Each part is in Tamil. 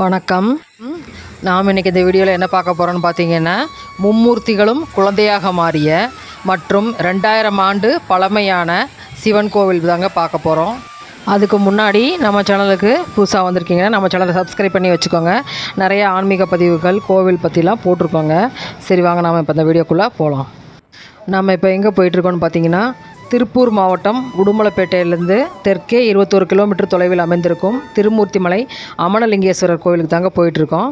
வணக்கம். நாம் இன்றைக்கி இந்த வீடியோவில் என்ன பார்க்க போகிறோன்னு பார்த்தீங்கன்னா மும்மூர்த்திகளும் குழந்தையாக மாறிய மற்றும் ரெண்டாயிரம் ஆண்டு பழமையான சிவன் கோவில் தாங்க பார்க்க போகிறோம் அதுக்கு முன்னாடி நம்ம சேனலுக்கு புதுசாக வந்திருக்கீங்கன்னா நம்ம சேனலை சப்ஸ்கிரைப் பண்ணி வச்சுக்கோங்க. நிறைய ஆன்மீக பதிவுகள் கோவில் பற்றிலாம் போட்டிருக்கோங்க. சரி வாங்க நாம் இப்போ இந்த வீடியோக்குள்ளே போகலாம் நம்ம இப்போ எங்கே போயிட்டுருக்கோன்னு பார்த்தீங்கன்னா திருப்பூர் மாவட்டம் உடுமலைப்பேட்டையிலேருந்து தெற்கே இருபத்தோரு கிலோமீட்டர் தொலைவில் அமைந்திருக்கும் திருமூர்த்திமலை அமனலிங்கேஸ்வரர் கோவிலுக்கு தாங்க போயிட்டுருக்கோம்.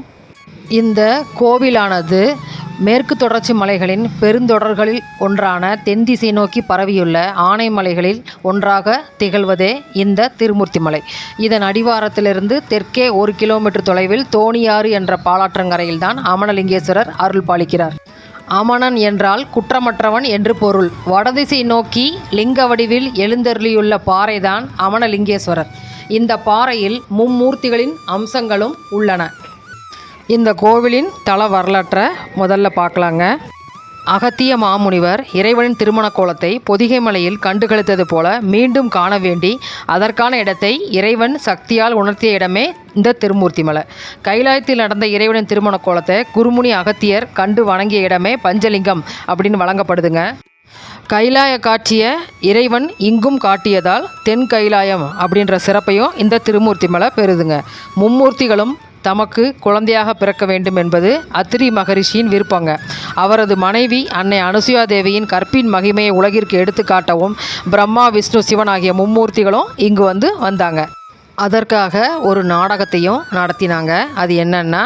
இந்த கோவிலானது மேற்கு தொடர்ச்சி மலைகளின் பெருந்தொடர்களில் ஒன்றான தென் திசை நோக்கி பரவியுள்ள ஆனைமலைகளில் ஒன்றாக திகழ்வதே இந்த திருமூர்த்தி மலை இதன் அடிவாரத்திலிருந்து தெற்கே ஒரு கிலோமீட்டர் தொலைவில் தோணியாறு என்ற பாலாற்றங்கரையில்தான் அமனலிங்கேஸ்வரர் அருள் பாலிக்கிறார். அமணன் என்றால் குற்றமற்றவன் என்று பொருள். வடதிசை நோக்கி லிங்க வடிவில் எழுந்தருளியுள்ள பாறைதான் அமணலிங்கேஸ்வரர் இந்த பாறையில் மும்மூர்த்திகளின் அம்சங்களும் உள்ளன. இந்த கோவிலின் தல வரலாற்றை முதல்ல பார்க்கலாங்க. அகத்திய மாமுனிவர் இறைவனின் திருமண கோலத்தை பொதிகை மலையில் கண்டுகளித்தது போல மீண்டும் காண வேண்டி அதற்கான இடத்தை இறைவன் சக்தியால் உணர்த்திய இடமே இந்த திருமூர்த்தி மலை. கைலாயத்தில் நடந்த இறைவனின் திருமண கோலத்தை குருமுனி அகத்தியர் கண்டு வணங்கிய இடமே பஞ்சலிங்கம் அப்படின்னு வழங்கப்படுதுங்க. கைலாய காட்சிய இறைவன் இங்கும் காட்டியதால் தென் கைலாயம் அப்படின்ற சிறப்பையும் இந்த திருமூர்த்தி மலை பெறுதுங்க. மும்மூர்த்திகளும் தமக்கு குழந்தையாக பிறக்க வேண்டும் என்பது அத்திரி மகரிஷியின் விருப்பங்க. அவரது மனைவி அன்னை அனுசுயா தேவியின் கற்பின் மகிமையை உலகிற்கு எடுத்துக்காட்டவும் பிரம்மா விஷ்ணு சிவன் ஆகிய மும்மூர்த்திகளும் இங்கு வந்து வந்தாங்க. அதற்காக ஒரு நாடகத்தையும் நடத்தினாங்க. அது என்னன்னா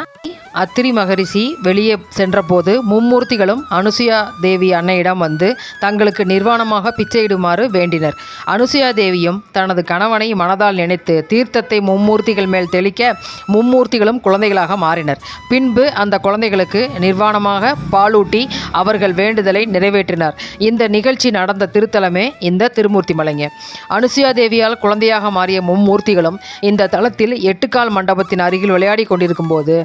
அத்திரி மகரிஷி வெளியே சென்றபோது மும்மூர்த்திகளும் அனுசுயா தேவி அன்னையிடம் வந்து தங்களுக்கு நிர்வாணமாக பிச்சையிடுமாறு வேண்டினர். அனுசுயா தேவியும் தனது கணவனை மனதால் நினைத்து தீர்த்தத்தை மும்மூர்த்திகள் மேல் தெளிக்க மும்மூர்த்திகளும் குழந்தைகளாக மாறினர். பின்பு அந்த குழந்தைகளுக்கு நிர்வாணமாக பாலூட்டி அவர்கள் வேண்டுதலை நிறைவேற்றினார். இந்த நிகழ்ச்சி நடந்த திருத்தலமே இந்த திருமூர்த்தி மலைங்க. அனுசுயா தேவியால் குழந்தையாக மாறிய மும்மூர்த்திகளும் இந்த தளத்தில் எட்டுக்கால் மண்டபத்தின் அருகில் விளையாடி கொண்டிருக்கும் போது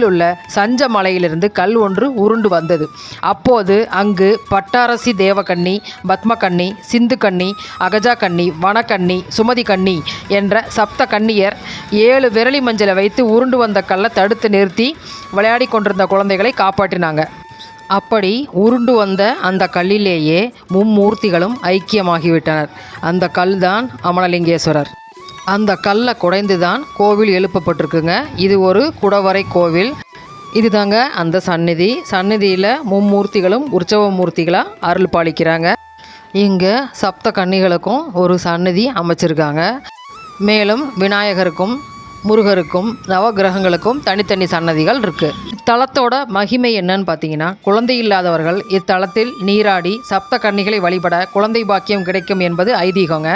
அருகிலுள்ள சஞ்ச மலையிலிருந்து கல் ஒன்று உருண்டு வந்தது. அப்போது அங்கு பட்டாரசி தேவகன்னி பத்மகன்னி சிந்து கன்னி அகஜா கன்னி வனக்கன்னி சுமதி கன்னி என்ற சப்த கண்ணியர் ஏழு விரலி மஞ்சளை வைத்து உருண்டு வந்த கல்லை தடுத்து நிறுத்தி விளையாடி கொண்டிருந்த குழந்தைகளை காப்பாற்றினாங்க. அப்படி உருண்டு வந்த அந்த கல்லிலேயே மும்மூர்த்திகளும் ஐக்கியமாகிவிட்டனர். அந்த கல்தான் அமலலிங்கேஸ்வரர். அந்த கல்லை குடைந்து தான் கோவில் எழுப்பப்பட்டிருக்குங்க. இது ஒரு குடவரை கோவில். இதுதாங்க அந்த சந்நிதி. சந்நிதியில் மும்மூர்த்திகளும் உற்சவ மூர்த்திகளாக அருள் பாலிக்கிறாங்க. இங்கே சப்த கன்னிகளுக்கும் ஒரு சந்நிதி அமைச்சிருக்காங்க. மேலும் விநாயகருக்கும் முருகருக்கும் நவகிரகங்களுக்கும் தனித்தனி சன்னதிகள் இருக்குது இத்தலத்தோட மகிமை என்னன்னு பார்த்தீங்கன்னா குழந்தை இல்லாதவர்கள் இத்தலத்தில் நீராடி சப்த கன்னிகளை வழிபட குழந்தை பாக்கியம் கிடைக்கும் என்பது ஐதீகங்க.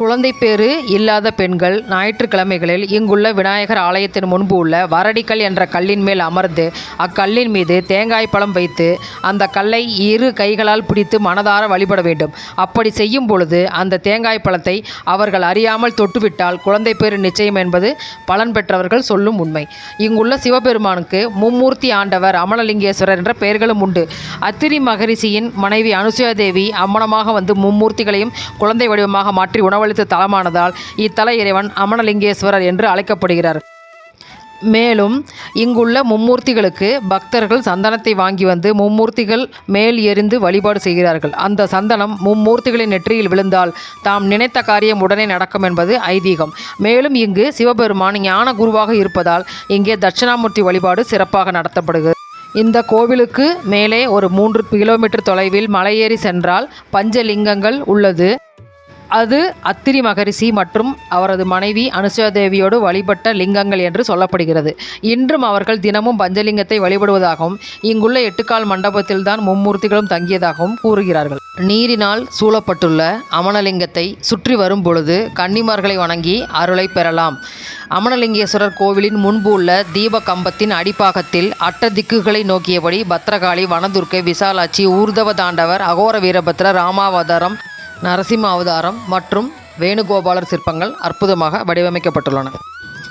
குழந்தை பேறு இல்லாத பெண்கள் ஞாயிற்றுக்கிழமைகளில் இங்குள்ள விநாயகர் ஆலயத்தின் முன்பு உள்ள வரடிக்கல் என்ற கல்லின் மேல் அமர்ந்து அக்கல்லின் மீது தேங்காய் பழம் வைத்து அந்த கல்லை இரு கைகளால் பிடித்து மனதார வழிபட வேண்டும். அப்படி செய்யும் பொழுது அந்த தேங்காய் பழத்தை அவர்கள் அறியாமல் தொட்டுவிட்டால் குழந்தை பேறு நிச்சயம் என்பது பலன் பெற்றவர்கள் சொல்லும் உண்மை. இங்குள்ள சிவபெருமானுக்கு மும்மூர்த்தி ஆண்டவர் அமலலிங்கேஸ்வரர் என்ற பெயர்களும் உண்டு. அத்திரி மகரிஷியின் மனைவி அனுசுயா தேவி அம்மனமாக வந்து மும்மூர்த்திகளையும் குழந்தை வடிவமாக மாற்றி உணவளித்த தலமானதால் இத்தல இறைவன் அமனலிங்கேஸ்வரர் என்று அழைக்கப்படுகிறார். மேலும் இங்குள்ள மும்மூர்த்திகளுக்கு பக்தர்கள் சந்தனத்தை வாங்கி வந்து மும்மூர்த்திகள் மேல் எறிந்து வழிபாடு செய்கிறார்கள். அந்த சந்தனம் மும்மூர்த்திகளின் நெற்றியில் விழுந்தால் தாம் நினைத்த காரியம் உடனே நடக்கும் என்பது ஐதீகம். மேலும் இங்கு சிவபெருமான் ஞான குருவாக இருப்பதால் இங்கே தட்சிணாமூர்த்தி வழிபாடு சிறப்பாக நடத்தப்படுகிறது. இந்த கோவிலுக்கு மேலே ஒரு மூன்று கிலோமீட்டர் தொலைவில் மலையேறி சென்றால் பஞ்சலிங்கங்கள் உள்ளது. அது அத்திரி மகரிஷி மற்றும் அவரது மனைவி அனுசுயாதேவியோடு வழிபட்ட லிங்கங்கள் என்று சொல்லப்படுகிறது. இன்றும் அவர்கள் தினமும் பஞ்சலிங்கத்தை வழிபடுவதாகவும் இங்குள்ள எட்டுக்கால் மண்டபத்தில்தான் மும்மூர்த்திகளும் தங்கியதாகவும் கூறுகிறார்கள். நீரினால் சூழப்பட்டுள்ள அமனலிங்கத்தை சுற்றி வரும் பொழுது கன்னிமார்களை வணங்கி அருளை பெறலாம். அமனலிங்கேஸ்வரர் கோவிலின் முன்பு உள்ள தீப கம்பத்தின் அடிப்பாகத்தில் அட்ட திக்குகளை நோக்கியபடி பத்ரகாளி வனதுர்க்கை விசாலாட்சி ஊர்தவ தாண்டவர் அகோர வீரபத்ர ராமாவதாரம் நரசிம்ம அவதாரம் மற்றும் வேணுகோபாலர் சிற்பங்கள் அற்புதமாக வடிவமைக்கப்பட்டுள்ளன.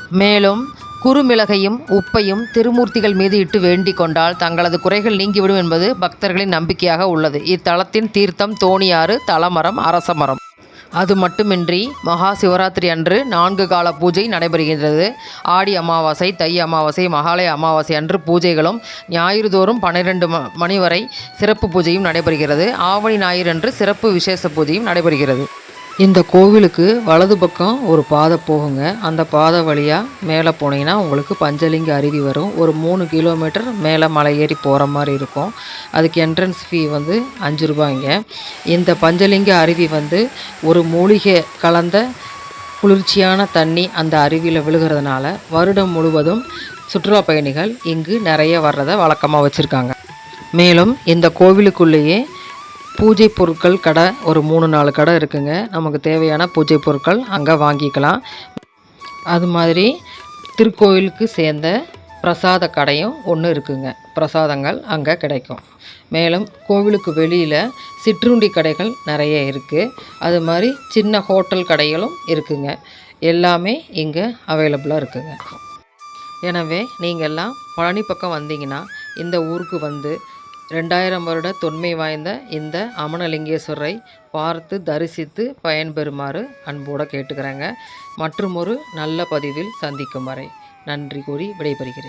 மேலும் குறுமிளகையும் உப்பையும் திருமூர்த்திகள் மீது இட்டு வேண்டிக் கொண்டால் தங்களது குறைகள் நீங்கிவிடும் என்பது பக்தர்களின் நம்பிக்கையாக உள்ளது. இத்தலத்தின் தீர்த்தம் தோணியாறு தலமரம் அரசமரம். அது மட்டுமின்றி மகா சிவராத்திரி அன்று நான்கு கால பூஜை நடைபெறுகின்றது. ஆடி அமாவாசை தை அமாவாசை மகாலய அமாவாசை அன்று பூஜைகளும் ஞாயிறு தோறும் பன்னிரெண்டு மணி வரை சிறப்பு பூஜையும் நடைபெறுகிறது. ஆவணி ஞாயிறு அன்று சிறப்பு விசேஷ பூஜையும் நடைபெறுகிறது. இந்த கோவிலுக்கு வலது பக்கம் ஒரு பாதை போகுங்க. அந்த பாதை வழியாக மேலே போனீங்கன்னா உங்களுக்கு பஞ்சலிங்க அருவி வரும். ஒரு மூணு கிலோமீட்டர் மேலே மலை ஏறி போகிற மாதிரி இருக்கும். அதுக்கு என்ட்ரன்ஸ் ஃபீ வந்து அஞ்சு ரூபாய்ங்க. இந்த பஞ்சலிங்க அருவி வந்து ஒரு மூலிகை கலந்த குளிர்ச்சியான தண்ணி அந்த அருவியில் விழுகிறதுனால வருடம் முழுவதும் சுற்றுலா பயணிகள் இங்கு நிறைய வர்றதை வழக்கமாக வச்சுருக்காங்க. மேலும் இந்த கோவிலுக்குள்ளேயே பூஜை பொருட்கள் கடை ஒரு மூணு நாலு கடை இருக்குங்க. நமக்கு தேவையான பூஜை பொருட்கள் அங்கே வாங்கிக்கலாம். அது மாதிரி திருக்கோயிலுக்கு சேர்ந்த பிரசாத கடையும் ஒன்று இருக்குங்க. பிரசாதங்கள் அங்கே கிடைக்கும். மேலும் கோவிலுக்கு வெளியில் சிற்றுண்டி கடைகள் நிறைய இருக்குது அது மாதிரி சின்ன ஹோட்டல் கடைகளும் இருக்குங்க. எல்லாமே இங்கே அவைலபிளாக இருக்குங்க. எனவே நீங்கள்லாம் பழனி பக்கம் வந்தீங்கன்னா இந்த ஊருக்கு வந்து ரெண்டாயிரம் வருட தொன்மை வாய்ந்த இந்த அமனலிங்கேஸ்வரரை பார்த்து தரிசித்து பயன்பெறுமாறு அன்போடு கேட்டுக்கிறேங்க. மற்றும் ஒரு நல்ல பதிவில் சந்திக்கும் வரை நன்றி கூறி விடைபெறுகிறேன்.